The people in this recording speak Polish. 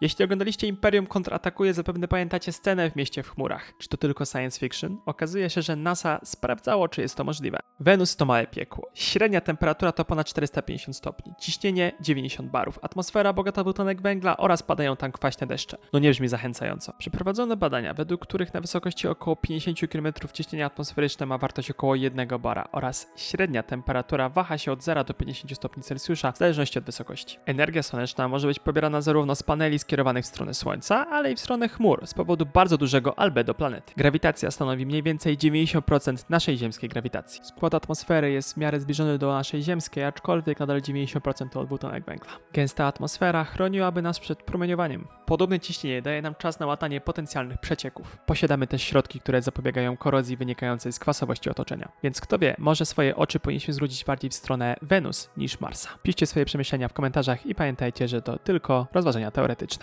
Jeśli oglądaliście Imperium kontratakuje, zapewne pamiętacie scenę w mieście w chmurach. Czy to tylko science fiction? Okazuje się, że NASA sprawdzało, czy jest to możliwe. Wenus to małe piekło. Średnia temperatura to ponad 450 stopni, ciśnienie 90 barów, atmosfera bogata w dwutlenek węgla oraz padają tam kwaśne deszcze. No nie brzmi zachęcająco. Przeprowadzono badania, według których na wysokości około 50 km ciśnienie atmosferyczne ma wartość około 1 bara oraz średnia temperatura waha się od 0 do 50 stopni Celsjusza w zależności od wysokości. Energia słoneczna może być pobierana zarówno z paneli skierowanych w stronę Słońca, ale i w stronę chmur z powodu bardzo dużego albedo planety. Grawitacja stanowi mniej więcej 90% naszej ziemskiej grawitacji. Skład atmosfery jest w miarę zbliżony do naszej ziemskiej, aczkolwiek nadal 90% to dwutlenek węgla. Gęsta atmosfera chroniłaby nas przed promieniowaniem. Podobne ciśnienie daje nam czas na łatanie potencjalnych przecieków. Posiadamy też środki, które zapobiegają korozji wynikającej z kwasowości otoczenia. Więc kto wie, może swoje oczy powinniśmy zwrócić bardziej w stronę Wenus niż Marsa. Piszcie swoje przemyślenia w komentarzach i pamiętajcie, że to tylko rozważania teoretyczne.